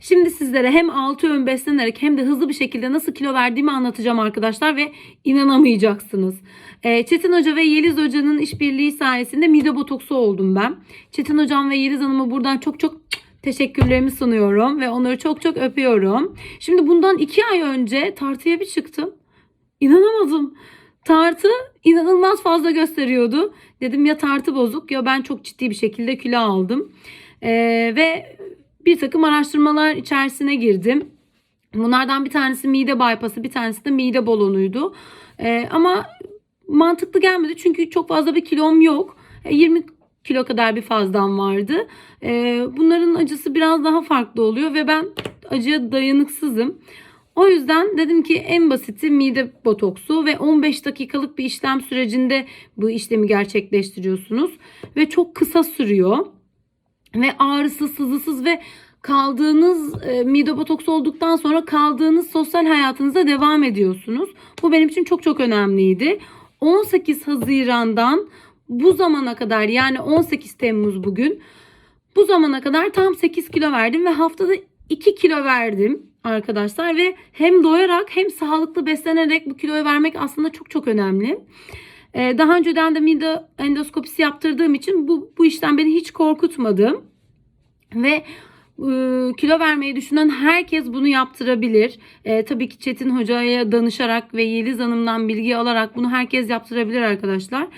Şimdi sizlere hem altı öğün beslenerek hem de hızlı bir şekilde nasıl kilo verdiğimi anlatacağım arkadaşlar ve inanamayacaksınız. Ee, Çetin Hoca ve Yeliz Hoca'nın işbirliği sayesinde mide botoksu oldum ben. Çetin Hocam ve Yeliz Hanım'a buradan çok çok teşekkürlerimi sunuyorum ve onları çok çok öpüyorum. Şimdi bundan iki ay önce tartıya bir çıktım. İnanamadım. Tartı inanılmaz fazla gösteriyordu. Dedim ya tartı bozuk ya ben çok ciddi bir şekilde kilo aldım. Ee, ve bir takım araştırmalar içerisine girdim. Bunlardan bir tanesi mide bypass'ı, bir tanesi de mide balonuydu. Ee, ama mantıklı gelmedi çünkü çok fazla bir kilom yok. E, 20 kilo kadar bir fazlam vardı. Ee, bunların acısı biraz daha farklı oluyor ve ben acıya dayanıksızım. O yüzden dedim ki en basiti mide botoksu ve 15 dakikalık bir işlem sürecinde bu işlemi gerçekleştiriyorsunuz ve çok kısa sürüyor ve ağrısız, sızısız ve kaldığınız e, mide botoksu olduktan sonra kaldığınız sosyal hayatınıza devam ediyorsunuz. Bu benim için çok çok önemliydi. 18 Haziran'dan bu zamana kadar yani 18 Temmuz bugün bu zamana kadar tam 8 kilo verdim ve haftada 2 kilo verdim arkadaşlar ve hem doyarak hem sağlıklı beslenerek bu kiloyu vermek aslında çok çok önemli. Ee, Daha önceden de mide endoskopisi yaptırdığım için bu, bu işten beni hiç korkutmadı. Ve e, kilo vermeyi düşünen herkes bunu yaptırabilir. E, tabii ki Çetin Hoca'ya danışarak ve Yeliz Hanım'dan bilgi alarak bunu herkes yaptırabilir arkadaşlar.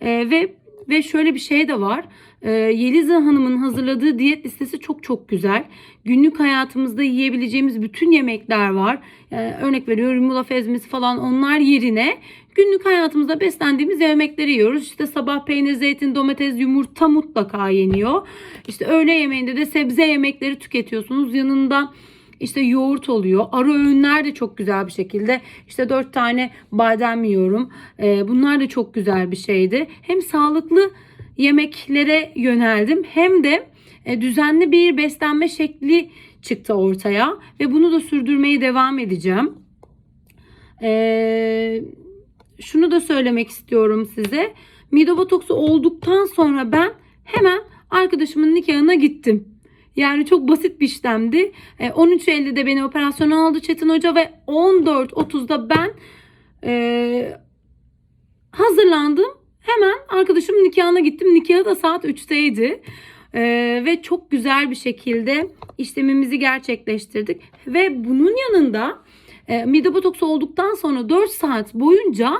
E, ve ve şöyle bir şey de var. E, Yeliz Hanım'ın hazırladığı diyet listesi çok çok güzel. Günlük hayatımızda yiyebileceğimiz bütün yemekler var. E, örnek veriyorum yumurta ezmesi falan onlar yerine günlük hayatımızda beslendiğimiz yemekleri yiyoruz. İşte sabah peynir, zeytin, domates, yumurta mutlaka yeniyor. İşte öğle yemeğinde de sebze yemekleri tüketiyorsunuz. Yanında işte yoğurt oluyor. Ara öğünler de çok güzel bir şekilde. İşte dört tane badem yiyorum. Ee, bunlar da çok güzel bir şeydi. Hem sağlıklı yemeklere yöneldim hem de e, düzenli bir beslenme şekli çıktı ortaya ve bunu da sürdürmeye devam edeceğim. Ee, şunu da söylemek istiyorum size. Mide botoksu olduktan sonra ben hemen arkadaşımın nikahına gittim. Yani çok basit bir işlemdi. E, 13.50'de beni operasyona aldı Çetin Hoca ve 14.30'da ben e, hazırlandım. Hemen arkadaşımın nikahına gittim. Nikahı da saat 3'teydi. E, ve çok güzel bir şekilde işlemimizi gerçekleştirdik. Ve bunun yanında e, mide botoksu olduktan sonra 4 saat boyunca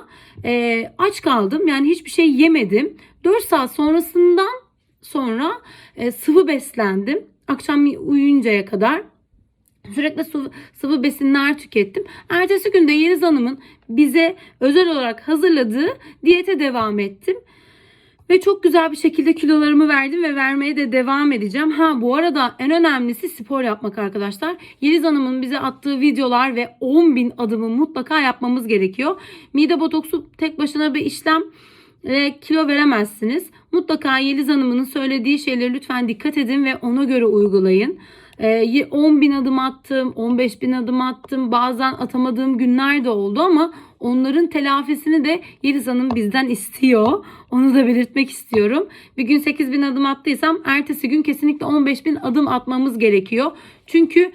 e, aç kaldım. Yani hiçbir şey yemedim. 4 saat sonrasından sonra e, sıvı beslendim. Akşam uyuyuncaya kadar sürekli sıvı, sıvı besinler tükettim. Ertesi günde Yeliz Hanım'ın bize özel olarak hazırladığı diyete devam ettim. Ve çok güzel bir şekilde kilolarımı verdim ve vermeye de devam edeceğim. Ha bu arada en önemlisi spor yapmak arkadaşlar. Yeliz Hanım'ın bize attığı videolar ve 10.000 adımı mutlaka yapmamız gerekiyor. Mide botoksu tek başına bir işlem ve kilo veremezsiniz. Mutlaka Yeliz Hanım'ın söylediği şeyleri lütfen dikkat edin ve ona göre uygulayın. Ee, 10 bin adım attım, 15 bin adım attım. Bazen atamadığım günler de oldu ama onların telafisini de Yeliz Hanım bizden istiyor. Onu da belirtmek istiyorum. Bir gün 8 bin adım attıysam ertesi gün kesinlikle 15 bin adım atmamız gerekiyor. Çünkü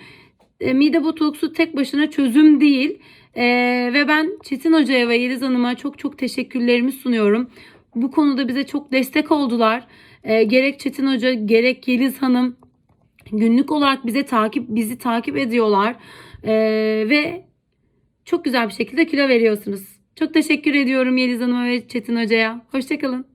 e, mide botoksu tek başına çözüm değil. E, ve ben Çetin Hoca'ya ve Yeliz Hanım'a çok çok teşekkürlerimi sunuyorum. Bu konuda bize çok destek oldular. E, gerek Çetin Hoca gerek Yeliz Hanım günlük olarak bize takip bizi takip ediyorlar. E, ve çok güzel bir şekilde kilo veriyorsunuz. Çok teşekkür ediyorum Yeliz Hanım'a ve Çetin Hoca'ya. Hoşçakalın.